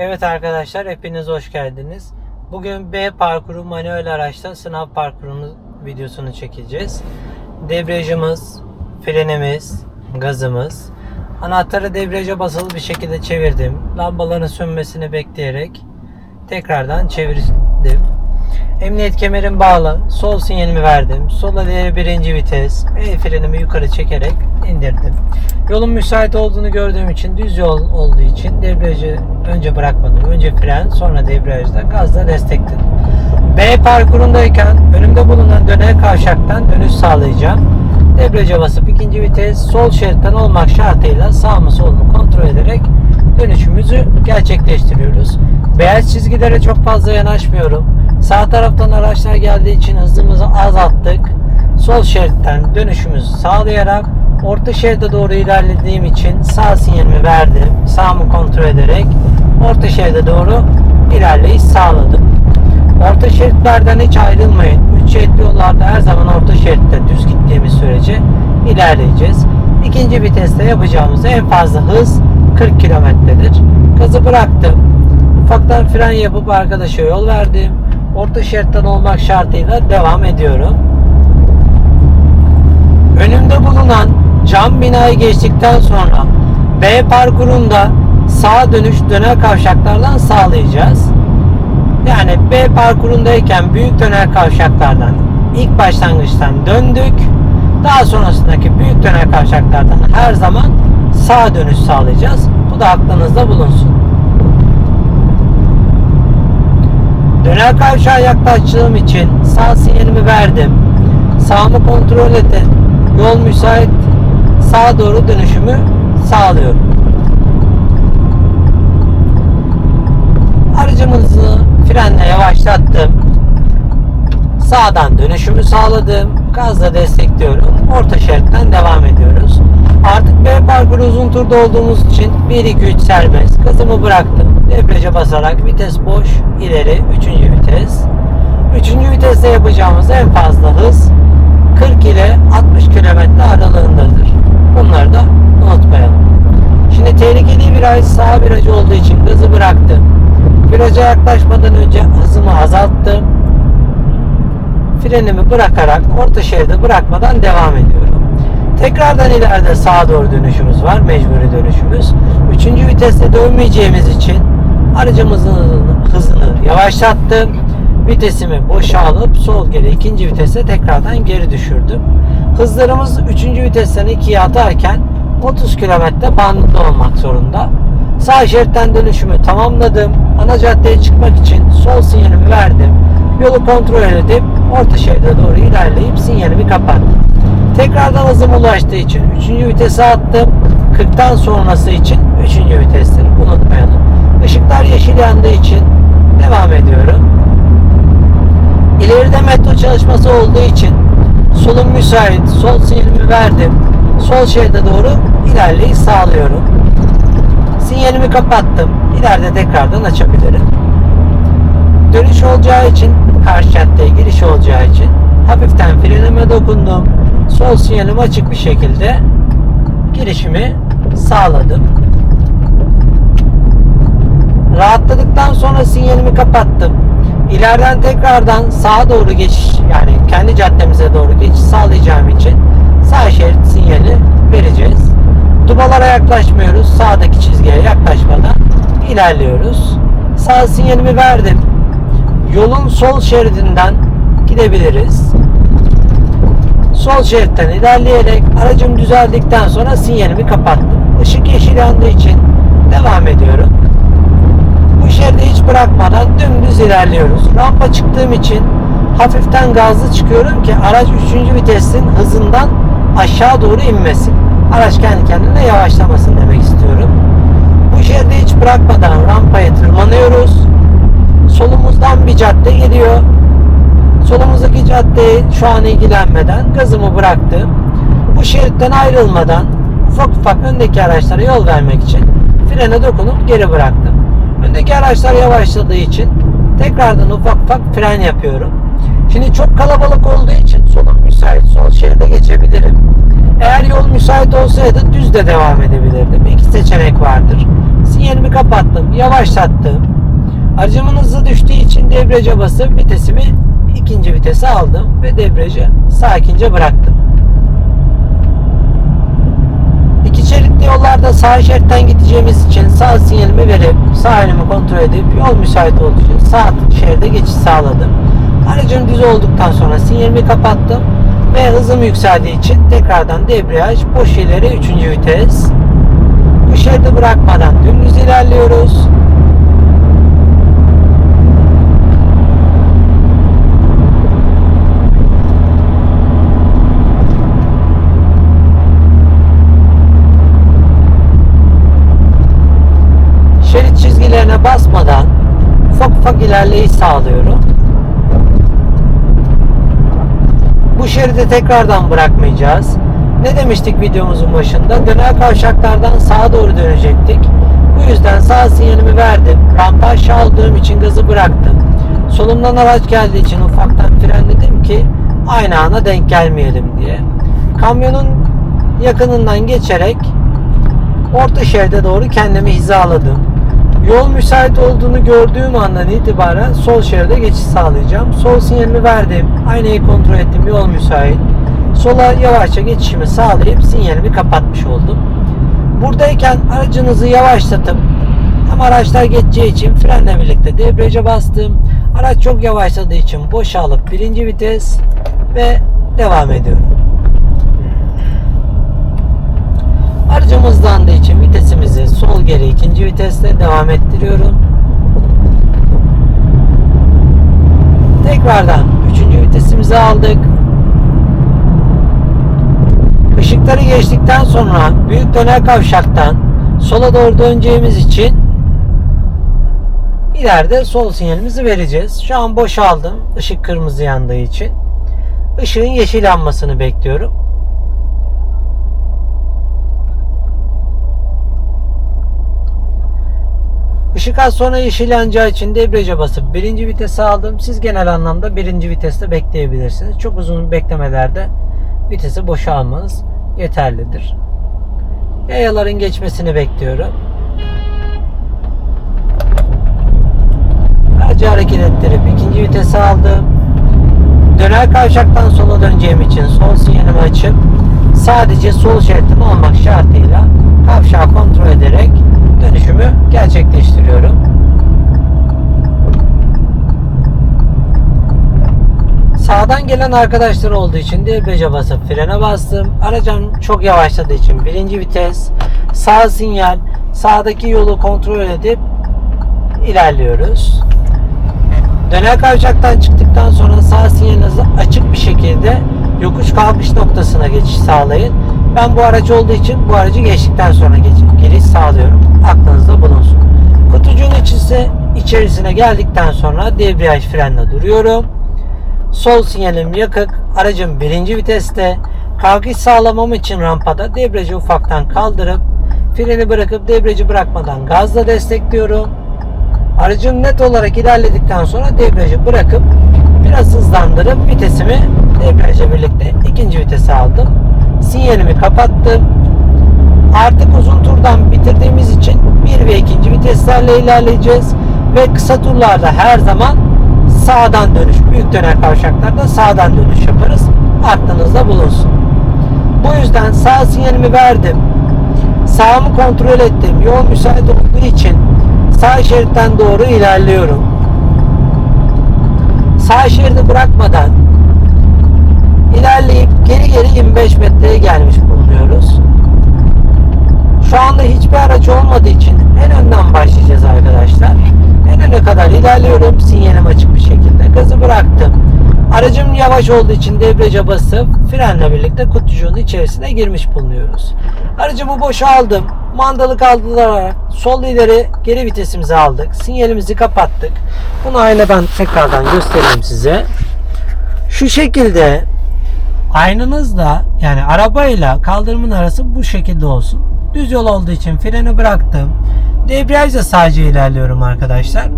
Evet arkadaşlar hepiniz hoş geldiniz. Bugün B parkuru manuel araçta sınav parkurunun videosunu çekeceğiz. Debriyajımız, frenimiz, gazımız. Anahtarı debriyaja basılı bir şekilde çevirdim. Lambaların sönmesini bekleyerek tekrardan çevirdim. Emniyet kemerim bağlı. Sol sinyalimi verdim. Sola ileri birinci vites. El frenimi yukarı çekerek indirdim. Yolun müsait olduğunu gördüğüm için düz yol olduğu için debriyajı önce bırakmadım. Önce fren sonra debriyajda gazla destekledim. B parkurundayken önümde bulunan döner kavşaktan dönüş sağlayacağım. Debriyaja basıp ikinci vites sol şeritten olmak şartıyla sağ mı sol mu kontrol ederek dönüşümüzü gerçekleştiriyoruz. Beyaz çizgilere çok fazla yanaşmıyorum. Sağ taraftan araçlar geldiği için hızımızı azalttık. Sol şeritten dönüşümüzü sağlayarak orta şeride doğru ilerlediğim için sağ sinyalimi verdim. Sağımı kontrol ederek orta şeride doğru ilerleyiş sağladım. Orta şeritlerden hiç ayrılmayın. Üç şeritli yollarda her zaman orta şeritte düz gittiğimiz sürece ilerleyeceğiz. İkinci viteste yapacağımız en fazla hız 40 kilometredir. Gazı bıraktım. Ufaktan fren yapıp arkadaşa yol verdim. Orta şeritten olmak şartıyla devam ediyorum. Önümde bulunan cam binayı geçtikten sonra B parkurunda sağa dönüş döner kavşaklardan sağlayacağız. Yani B parkurundayken büyük döner kavşaklardan ilk başlangıçtan döndük. Daha sonrasındaki büyük döner kavşaklardan her zaman sağ dönüş sağlayacağız. Bu da aklınızda bulunsun. Döner kavşağa yaklaştığım için sağ sinyalimi verdim. Sağımı kontrol edin. Yol müsait. Sağa doğru dönüşümü sağlıyorum. Aracımızı frenle yavaşlattım. Sağdan dönüşümü sağladım. Gazla destekliyorum. Orta şeritten devam ediyoruz. Artık B parkuru uzun turda olduğumuz için 1-2-3 serbest. Gazımı bıraktım. Debriyaja basarak vites boş. ileri 3. vites. 3. viteste yapacağımız en fazla hız 40 ile 60 km aralığındadır. Bunları da unutmayalım. Şimdi tehlikeli viraj sağ virajı olduğu için gazı bıraktım. Viraja yaklaşmadan önce hızımı azalttım. Frenimi bırakarak orta şeride bırakmadan devam ediyorum. Tekrardan ileride sağa doğru dönüşümüz var. Mecburi dönüşümüz. Üçüncü viteste dönmeyeceğimiz için aracımızın hızını yavaşlattım. Vitesimi boşa alıp sol geri ikinci vitese tekrardan geri düşürdüm. Hızlarımız üçüncü vitesten ikiye atarken 30 km bandında olmak zorunda. Sağ şeritten dönüşümü tamamladım. Ana caddeye çıkmak için sol sinyalimi verdim. Yolu kontrol edip orta şeride doğru ilerleyip sinyalimi kapattım. Tekrardan hızım ulaştığı için 3. vitese attım. 40'tan sonrası için 3. vitesleri unutmayalım. Işıklar yeşil yandığı için devam ediyorum. İleride metro çalışması olduğu için solum müsait. Sol sinyalimi verdim. Sol şeride doğru ilerleyiş sağlıyorum. Sinyalimi kapattım. İleride tekrardan açabilirim. Dönüş olacağı için karşı caddeye giriş olacağı için hafiften frenime dokundum. Sol sinyalim açık bir şekilde girişimi sağladım. Rahatladıktan sonra sinyalimi kapattım. İleriden tekrardan sağa doğru geçiş yani kendi caddemize doğru geçiş sağlayacağım için sağ şerit sinyali vereceğiz. Dubalara yaklaşmıyoruz. Sağdaki çizgiye yaklaşmadan ilerliyoruz. Sağ sinyalimi verdim. Yolun sol şeridinden gidebiliriz. Sol şeritten ilerleyerek aracım düzeldikten sonra sinyalimi kapattım. Işık yeşil yandığı için devam ediyorum. Şeridi hiç bırakmadan dümdüz ilerliyoruz. Rampa çıktığım için hafiften gazlı çıkıyorum ki araç 3. vitesin hızından aşağı doğru inmesin. Araç kendi kendine yavaşlamasın demek istiyorum. Bu şeridi hiç bırakmadan rampaya tırmanıyoruz. Solumuzdan bir cadde geliyor. Solumuzdaki caddeyi şu an ilgilenmeden gazımı bıraktım. Bu şeritten ayrılmadan ufak ufak öndeki araçlara yol vermek için frene dokunup geri bıraktım. Öndeki araçlar yavaşladığı için tekrardan ufak ufak fren yapıyorum. Şimdi çok kalabalık olduğu için solum müsait sol şeride geçebilirim. Eğer yol müsait olsaydı düz de devam edebilirdim. İki seçenek vardır. Sinyalimi kapattım. Yavaşlattım. Aracımın hızı düştüğü için debriyaja basıp vitesimi ikinci vitese aldım ve debriyajı sakince bıraktım. İki şeritli yollarda sağ şeritten gideceğimiz için sağ sinyalimi verip sağ önümü kontrol edip yol müsait olduğu için sağ şeride geçiş sağladım. Aracım düz olduktan sonra sinyalimi kapattım ve hızım yükseldiği için tekrardan debriyaj boş ileri 3. vites. Bu şeridi bırakmadan dümdüz ilerliyoruz. Şerit çizgilerine basmadan ufak ufak ilerleyiş sağlıyorum. Bu şeridi tekrardan bırakmayacağız. Ne demiştik videomuzun başında? Döner kavşaklardan sağa doğru dönecektik. Bu yüzden sağ sinyalimi verdim. Rampa aşağı aldığım için gazı bıraktım. Solumdan araç geldiği için ufaktan frenledim ki aynı ana denk gelmeyelim diye. Kamyonun yakınından geçerek orta şeride doğru kendimi hizaladım. Yol müsait olduğunu gördüğüm andan itibaren sol şeride geçiş sağlayacağım. Sol sinyalimi verdim. Aynayı kontrol ettim. Yol müsait. Sola yavaşça geçişimi sağlayıp sinyalimi kapatmış oldum. Buradayken aracınızı yavaşlatıp hem araçlar geçeceği için frenle birlikte debriyaja bastım. Araç çok yavaşladığı için boşalıp birinci vites ve devam ediyorum. Aracım hızlandığı için vitesimizi sol geri ikinci viteste devam ettiriyorum. Tekrardan üçüncü vitesimizi aldık. Işıkları geçtikten sonra büyük döner kavşaktan sola doğru döneceğimiz için ileride sol sinyalimizi vereceğiz. Şu an boşaldım. Işık kırmızı yandığı için. Işığın yeşil yanmasını bekliyorum. Işık az sonra yeşil yanacağı için debriyaja basıp birinci vitese aldım. Siz genel anlamda birinci viteste bekleyebilirsiniz. Çok uzun beklemelerde vitesi boşalmanız yeterlidir. Yayaların geçmesini bekliyorum. Aracı hareket ettirip ikinci vitese aldım. Döner kavşaktan sola döneceğim için sol sinyalimi açıp sadece sol şeritim olmak şartıyla kavşağı kontrol ederek dönüşümü gerçekleştiriyorum. Sağdan gelen arkadaşlar olduğu için debriyaja basıp frene bastım. Aracım çok yavaşladığı için birinci vites, sağ sinyal, sağdaki yolu kontrol edip ilerliyoruz. Döner kavşaktan çıktıktan sonra sağ sinyalinizi açık bir şekilde yokuş kalkış noktasına geçiş sağlayın. Ben bu araç olduğu için bu aracı geçtikten sonra geç- giriş sağlıyorum. Aklınızda bulunsun. Kutucuğun içisi, içerisine geldikten sonra debriyaj frenle duruyorum. Sol sinyalim yakık. Aracım birinci viteste. Kalkış sağlamam için rampada debriyajı ufaktan kaldırıp freni bırakıp debriyajı bırakmadan gazla destekliyorum. Aracım net olarak ilerledikten sonra debriyajı bırakıp biraz hızlandırıp vitesimi debriyajla birlikte ikinci vitese aldım. Sinyalimi kapattım. Artık uzun turdan bitirdiğimiz için bir ve ikinci viteslerle ilerleyeceğiz. Ve kısa turlarda her zaman sağdan dönüş, büyük döner kavşaklarda sağdan dönüş yaparız. Aklınızda bulunsun. Bu yüzden sağ sinyalimi verdim. Sağımı kontrol ettim. Yol müsait olduğu için sağ şeritten doğru ilerliyorum. Sağ şeridi bırakmadan ilerleyip geri geri 25 metreye gelmiş bulunuyoruz. Şu anda hiçbir araç olmadığı için en önden başlayacağız arkadaşlar. En öne kadar ilerliyorum. Sinyalim açık bir şekilde. Gazı bıraktım. Aracım yavaş olduğu için debriyaja basıp frenle birlikte kutucuğun içerisine girmiş bulunuyoruz. Aracımı boşa aldım. Mandalı kaldırarak sol ileri geri vitesimizi aldık. Sinyalimizi kapattık. Bunu aynadan tekrardan göstereyim size. Şu şekilde aynanızla yani arabayla kaldırımın arası bu şekilde olsun. Düz yol olduğu için freni bıraktım. Debriyajla sadece ilerliyorum arkadaşlar.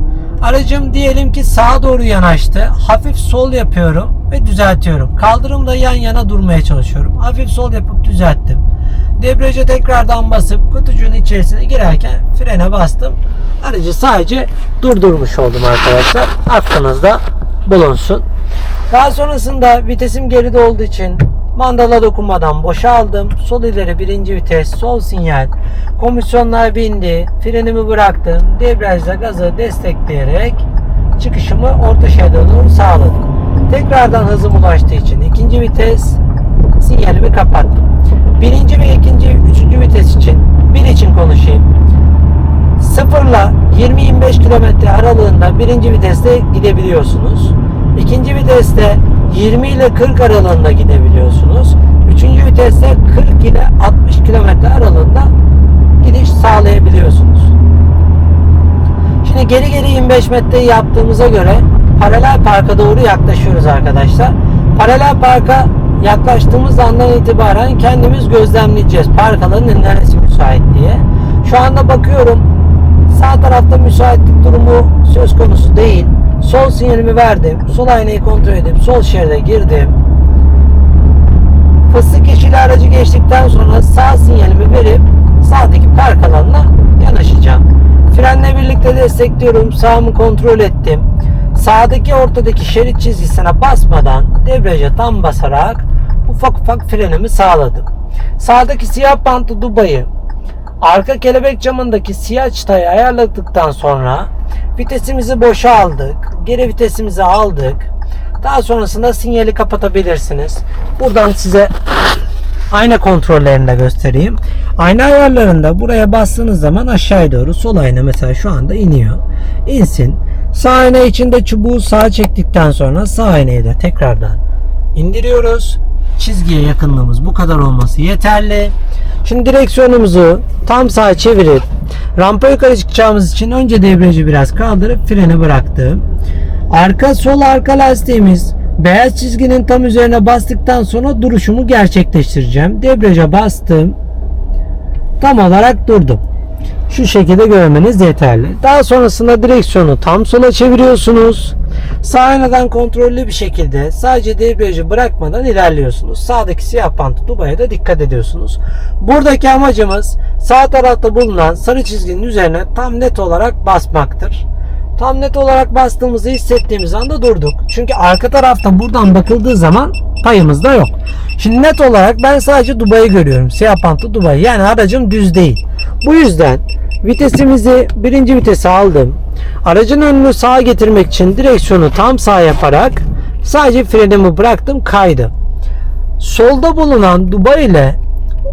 Aracım diyelim ki sağa doğru yanaştı. Hafif sol yapıyorum ve düzeltiyorum. Kaldırımda yan yana durmaya çalışıyorum. Hafif sol yapıp düzelttim. Debriyaja tekrardan basıp kutucuğun içerisine girerken frene bastım. Aracı sadece durdurmuş oldum arkadaşlar. Aklınızda bulunsun. Daha sonrasında vitesim geride olduğu için mandala dokunmadan boşa aldım. Sol ileri birinci vites, sol sinyal. Komisyonlar bindi. Frenimi bıraktım. Debriyajla gazı destekleyerek çıkışımı orta şeride doğru sağladım. Tekrardan hızım ulaştığı için ikinci vites sinyalimi kapattım. Birinci ve ikinci, üçüncü vites için bir için konuşayım. Sıfırla 20-25 kilometre aralığında birinci viteste gidebiliyorsunuz. İkinci viteste 20 ile 40 aralığında gidebiliyorsunuz. Üçüncü viteste 40 ile 60 kilometre aralığında gidiş sağlayabiliyorsunuz. Şimdi geri geri 25 metreyi yaptığımıza göre paralel parka doğru yaklaşıyoruz arkadaşlar. Paralel parka yaklaştığımız andan itibaren kendimiz gözlemleyeceğiz. Park alanının neresi müsait diye. Şu anda bakıyorum sağ tarafta müsaitlik durumu söz konusu değil. Sol sinyalimi verdim. Sol aynayı kontrol edip sol şeride girdim. Fıstık yeşili aracı geçtikten sonra sağ sinyalimi verip sağdaki park alanına yanaşacağım. Frenle birlikte destekliyorum. Sağımı kontrol ettim. Sağdaki ortadaki şerit çizgisine basmadan debriyaja tam basarak ufak ufak frenimi sağladım. Sağdaki siyah bantlı dubayı arka kelebek camındaki siyah çıtayı ayarladıktan sonra vitesimizi boşa aldık. Geri vitesimizi aldık. Daha sonrasında sinyali kapatabilirsiniz. Buradan size ayna kontrollerini de göstereyim. Ayna ayarlarında buraya bastığınız zaman aşağıya doğru sol ayna mesela şu anda iniyor. İnsin. Sağ ayna içinde çubuğu sağa çektikten sonra sağ aynayı da tekrardan indiriyoruz. Çizgiye yakınlığımız bu kadar olması yeterli. Şimdi direksiyonumuzu tam sağa çevirip rampa yukarı çıkacağımız için önce debriyajı biraz kaldırıp freni bıraktım. Arka sol arka lastiğimiz beyaz çizginin tam üzerine bastıktan sonra duruşumu gerçekleştireceğim. Debriyaja bastım. Tam olarak durdum. Şu şekilde görmeniz yeterli. Daha sonrasında direksiyonu tam sola çeviriyorsunuz. Sağ aynadan kontrollü bir şekilde sadece debriyajı bırakmadan ilerliyorsunuz. Sağdaki siyah bantı Dubai'ye da dikkat ediyorsunuz. Buradaki amacımız sağ tarafta bulunan sarı çizginin üzerine tam net olarak basmaktır. Tam net olarak bastığımızı hissettiğimiz anda durduk. Çünkü arka tarafta buradan bakıldığı zaman payımız da yok. Şimdi net olarak ben sadece Dubai'yi görüyorum. Siyah bantlı Dubai. Yani aracım düz değil. Bu yüzden vitesimizi birinci vitese aldım. Aracın önünü sağa getirmek için direksiyonu tam sağ yaparak sadece frenimi bıraktım kaydı. Solda bulunan Dubai ile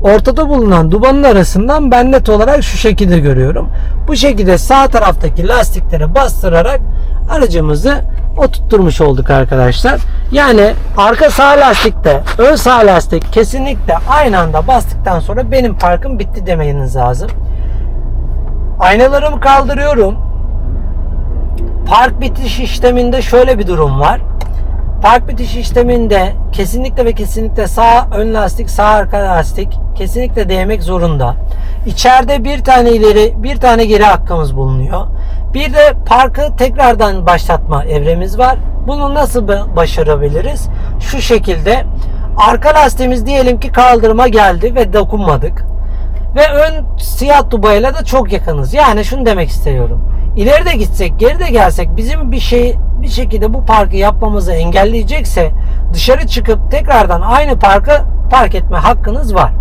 ortada bulunan dubanın arasından ben net olarak şu şekilde görüyorum. Bu şekilde sağ taraftaki lastikleri bastırarak aracımızı oturtturmuş olduk arkadaşlar. Yani arka sağ lastikte ön sağ lastik kesinlikle aynı anda bastıktan sonra benim parkım bitti demeniz lazım. Aynalarımı kaldırıyorum. Park bitiş işleminde şöyle bir durum var. Park bitiş işleminde kesinlikle ve kesinlikle sağ ön lastik, sağ arka lastik kesinlikle değmek zorunda. İçeride bir tane ileri, bir tane geri hakkımız bulunuyor. Bir de parkı tekrardan başlatma evremiz var. Bunu nasıl başarabiliriz? Şu şekilde arka lastiğimiz diyelim ki kaldırıma geldi ve dokunmadık. Ve ön siyah dubayla da çok yakınız. Yani şunu demek istiyorum. İleri de gitsek, geri de gelsek bizim bir şey bir şekilde bu parkı yapmamızı engelleyecekse dışarı çıkıp tekrardan aynı parkı park etme hakkınız var.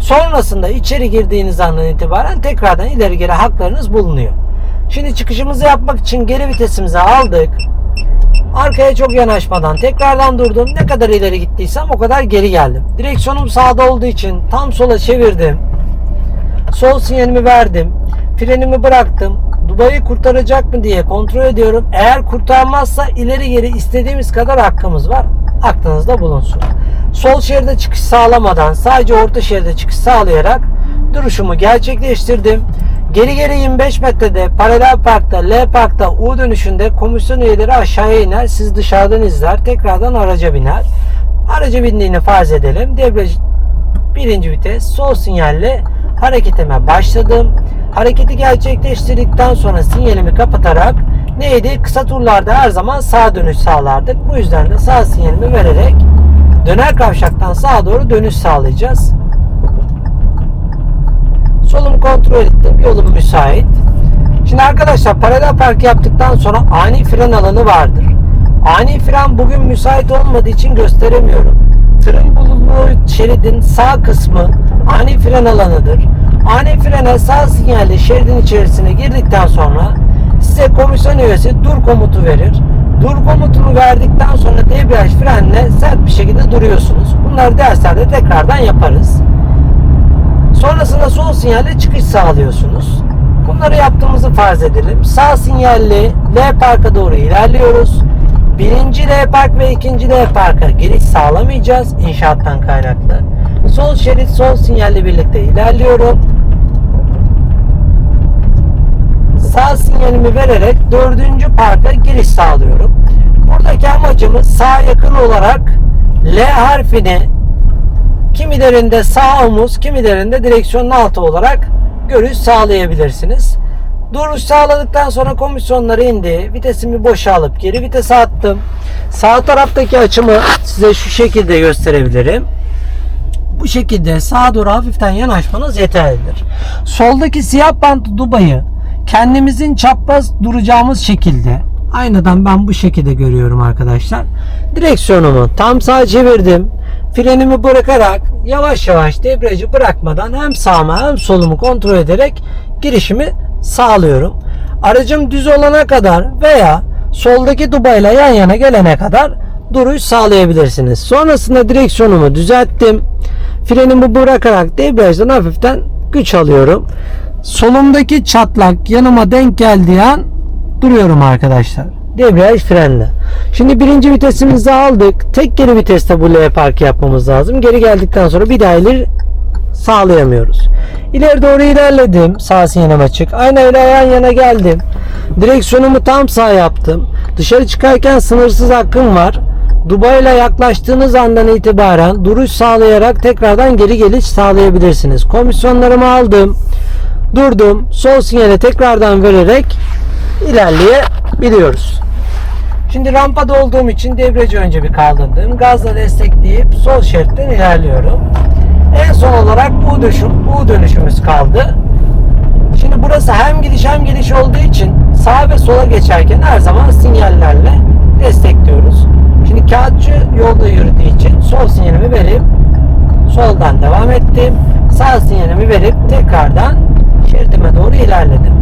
Sonrasında içeri girdiğiniz andan itibaren tekrardan ileri geri haklarınız bulunuyor. Şimdi çıkışımızı yapmak için geri vitesimizi aldık. Arkaya çok yanaşmadan tekrardan durdum. Ne kadar ileri gittiysem o kadar geri geldim. Direksiyonum sağda olduğu için tam sola çevirdim. Sol sinyalimi verdim. Frenimi bıraktım. Dubai'yi kurtaracak mı diye kontrol ediyorum. Eğer kurtarmazsa ileri geri istediğimiz kadar hakkımız var. Aklınızda bulunsun. Sol şeride çıkış sağlamadan sadece orta şeride çıkış sağlayarak duruşumu gerçekleştirdim. Geri geri 25 metrede paralel parkta L parkta U dönüşünde komisyon üyeleri aşağıya iner. Siz dışarıdan izler. Tekrardan araca biner. Araca bindiğini farz edelim. Debriyaj birinci vites sol sinyalle hareketime başladım. Hareketi gerçekleştirdikten sonra sinyalimi kapatarak neydi? Kısa turlarda her zaman sağ dönüş sağlardık. Bu yüzden de sağ sinyalimi vererek döner kavşaktan sağa doğru dönüş sağlayacağız. Solumu kontrol ettim. Yolum müsait. Şimdi arkadaşlar paralel park yaptıktan sonra ani fren alanı vardır. Ani fren bugün müsait olmadığı için gösteremiyorum. Tırın bulunduğu şeridin sağ kısmı ani fren alanıdır. Ani frene sağ sinyalli şeridin içerisine girdikten sonra size komisyon üyesi dur komutu verir. Dur komutunu verdikten sonra debriyaj frenle sert bir şekilde duruyorsunuz. Bunları derslerde tekrardan yaparız. Sonrasında sol sinyalle çıkış sağlıyorsunuz. Bunları yaptığımızı farz edelim. Sağ sinyalli L parka doğru ilerliyoruz. Birinci L park ve ikinci L parka giriş sağlamayacağız inşaattan kaynaklı. Sol şerit sol sinyalle birlikte ilerliyorum. Sağ sinyalimi vererek dördüncü parka giriş sağlıyorum. Buradaki amacımız sağa yakın olarak L harfini kimilerinde sağ omuz, kimilerinde direksiyonun altı olarak görüş sağlayabilirsiniz. Duruş sağladıktan sonra komisyonları indi. Vitesimi boşa alıp geri vitese attım. Sağ taraftaki açımı size şu şekilde gösterebilirim. Bu şekilde sağa doğru hafiften yanaşmanız yeterlidir. Soldaki siyah bant dubayı kendimizin çapraz duracağımız şekilde aynadan ben bu şekilde görüyorum arkadaşlar. Direksiyonumu tam sağa çevirdim. Frenimi bırakarak yavaş yavaş debriyajı bırakmadan hem sağıma hem solumu kontrol ederek girişimi sağlıyorum. Aracım düz olana kadar veya soldaki dubayla yan yana gelene kadar duruş sağlayabilirsiniz. Sonrasında direksiyonumu düzelttim. Frenimi bırakarak debriyajdan hafiften güç alıyorum. Solumdaki çatlak yanıma denk geldiği an duruyorum arkadaşlar. Debriyaj frenle. Şimdi birinci vitesimizi aldık. Tek geri viteste bu L park yapmamız lazım. Geri geldikten sonra bir daha ileri sağlayamıyoruz. İleri doğru ilerledim. Sağ sinyalim açık. Aynayla yan yana geldim. Direksiyonumu tam sağ yaptım. Dışarı çıkarken sınırsız hakkım var. Dubai'yle yaklaştığınız andan itibaren duruş sağlayarak tekrardan geri geliş sağlayabilirsiniz. Komisyonlarımı aldım. Durdum. Sol sinyale tekrardan vererek ilerleyebiliyoruz. Şimdi rampada olduğum için debriyajı önce bir kaldırdım. Gazla destekleyip sol şeritten ilerliyorum. En son olarak U dönüşüm, U dönüşümüz kaldı. Şimdi burası hem gidiş hem geliş olduğu için sağa ve sola geçerken her zaman sinyallerle destekliyoruz. Şimdi kağıtçı yolda yürüdüğü için sol sinyalimi verip soldan devam ettim. Sağ sinyalimi verip tekrardan şeridime doğru ilerledim.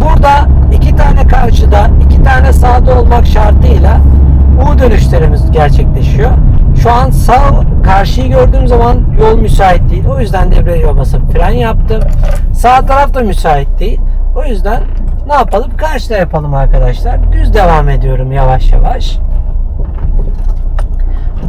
Burada iki tane karşıda, iki tane sağda olmak şartıyla U dönüşlerimiz gerçekleşiyor. Şu an sağ karşıyı gördüğüm zaman yol müsait değil. O yüzden debriyaja basıp fren yaptım. Sağ taraf da müsait değil. O yüzden ne yapalım? Karşıda yapalım arkadaşlar. Düz devam ediyorum yavaş yavaş.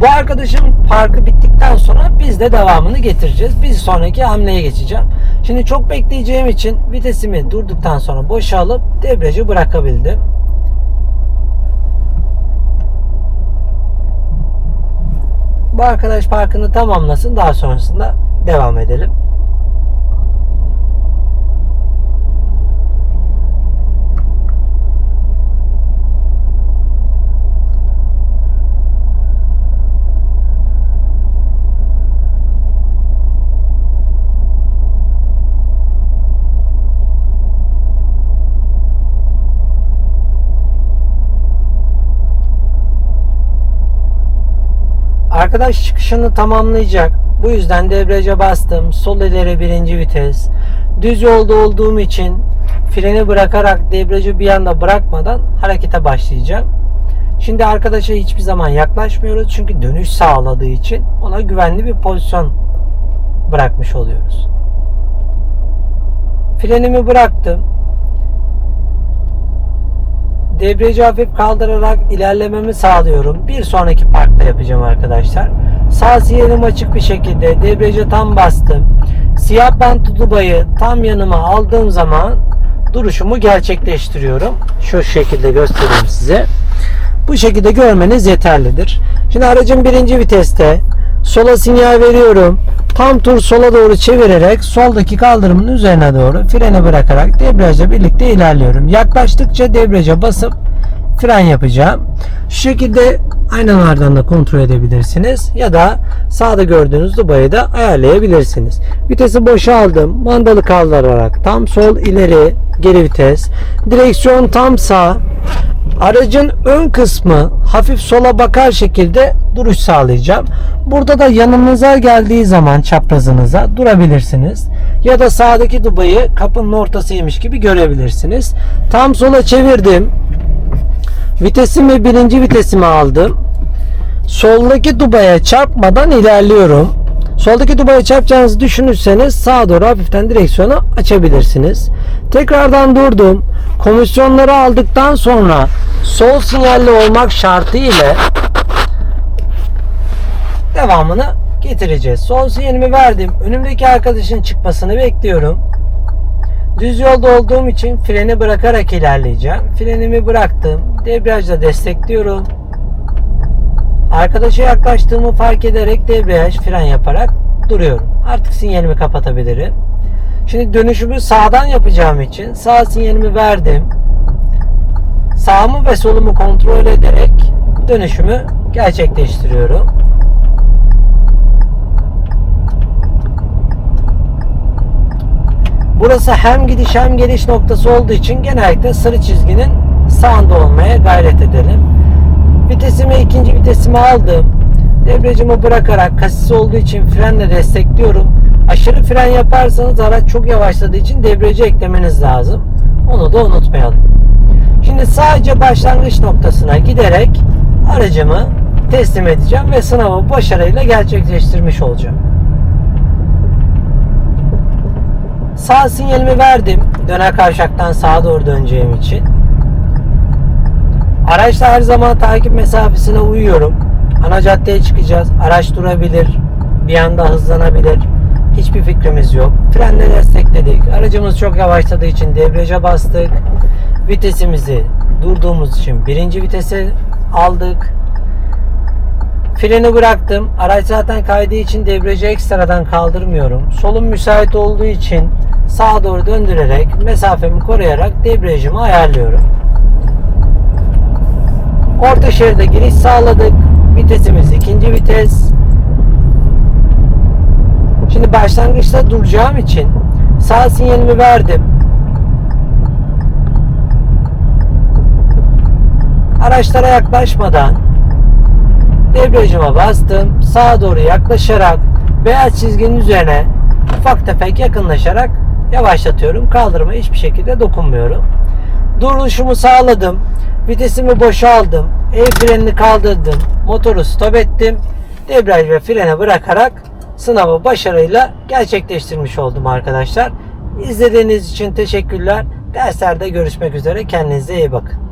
Bu arkadaşım parkı bittikten sonra biz de devamını getireceğiz. Bir sonraki hamleye geçeceğim. Şimdi çok bekleyeceğim için vitesimi durduktan sonra boşa alıp debriyajı bırakabildim. Bu arkadaş parkını tamamlasın. Daha sonrasında devam edelim. Arkadaş çıkışını tamamlayacak. Bu yüzden debriyaja bastım. Sol ileri birinci vites. Düz yolda olduğum için freni bırakarak debriyajı bir anda bırakmadan harekete başlayacağım. Şimdi arkadaşa hiçbir zaman yaklaşmıyoruz. Çünkü dönüş sağladığı için ona güvenli bir pozisyon bırakmış oluyoruz. Frenimi bıraktım. Debriyajı hafif kaldırarak ilerlememi sağlıyorum. Bir sonraki parkta yapacağım arkadaşlar. Sağ sinyalim açık bir şekilde debriyaja tam bastım. Siyah bant dubayı tam yanıma aldığım zaman duruşumu gerçekleştiriyorum. Şu şekilde göstereyim size. Bu şekilde görmeniz yeterlidir. Şimdi aracın birinci viteste sola sinyal veriyorum. Tam tur sola doğru çevirerek soldaki kaldırımın üzerine doğru freni bırakarak debriyajla birlikte ilerliyorum. Yaklaştıkça debriyaja basıp fren yapacağım. Şu şekilde aynalardan da kontrol edebilirsiniz. Ya da sağda gördüğünüz dubayı da ayarlayabilirsiniz. Vitesi boşa aldım. Mandalı kaldırarak tam sol ileri geri vites. Direksiyon tam sağ. Aracın ön kısmı hafif sola bakar şekilde duruş sağlayacağım. Burada da yanınıza geldiği zaman çaprazınıza durabilirsiniz. Ya da sağdaki dubayı kapının ortasıymış gibi görebilirsiniz. Tam sola çevirdim. Vitesimi birinci vitesime aldım. Soldaki dubaya çarpmadan ilerliyorum. Soldaki dubaya çarpacağınızı düşünürseniz sağa doğru hafiften direksiyonu açabilirsiniz. Tekrardan durdum. Komisyonları aldıktan sonra sol sinyalli olmak şartı ile devamını getireceğiz. Sol sinyalimi verdim. Önümdeki arkadaşın çıkmasını bekliyorum. Düz yolda olduğum için freni bırakarak ilerleyeceğim. Frenimi bıraktım. Debriyajla destekliyorum. Arkadaşa yaklaştığımı fark ederek debriyaj fren yaparak duruyorum. Artık sinyalimi kapatabilirim. Şimdi dönüşümü sağdan yapacağım için sağ sinyalimi verdim. Sağımı ve solumu kontrol ederek dönüşümü gerçekleştiriyorum. Burası hem gidiş hem geliş noktası olduğu için genellikle sarı çizginin sağında olmaya gayret edelim. Vitesimi ikinci vitesime aldım. Debriyajımı bırakarak kasis olduğu için frenle destekliyorum. Aşırı fren yaparsanız araç çok yavaşladığı için debriyajı eklemeniz lazım. Onu da unutmayalım. Şimdi sadece başlangıç noktasına giderek aracımı teslim edeceğim ve sınavı başarıyla gerçekleştirmiş olacağım. Sağ sinyalimi verdim. Döner kavşaktan sağa doğru döneceğim için. Araçla her zaman takip mesafesine uyuyorum. Ana caddeye çıkacağız. Araç durabilir. Bir anda hızlanabilir. Hiçbir fikrimiz yok. Frenle destekledik. Aracımız çok yavaşladığı için debriyaja bastık. Vitesimizi durduğumuz için birinci vitese aldık. Freni bıraktım. Araç zaten kaydığı için debriyajı ekstradan kaldırmıyorum. Solum müsait olduğu için sağa doğru döndürerek mesafemi koruyarak debriyajımı ayarlıyorum. Orta şeride giriş sağladık. Vitesimiz ikinci vites. Şimdi başlangıçta duracağım için sağ sinyalimi verdim. Araçlara yaklaşmadan debriyajıma bastım. Sağa doğru yaklaşarak beyaz çizginin üzerine ufak tefek yakınlaşarak yavaşlatıyorum. Kaldırıma hiçbir şekilde dokunmuyorum. Duruşumu sağladım. Vitesimi boşa aldım. El frenini kaldırdım. Motoru stop ettim. Debriyaj ve frene bırakarak sınavı başarıyla gerçekleştirmiş oldum arkadaşlar. İzlediğiniz için teşekkürler. Derslerde görüşmek üzere. Kendinize iyi bakın.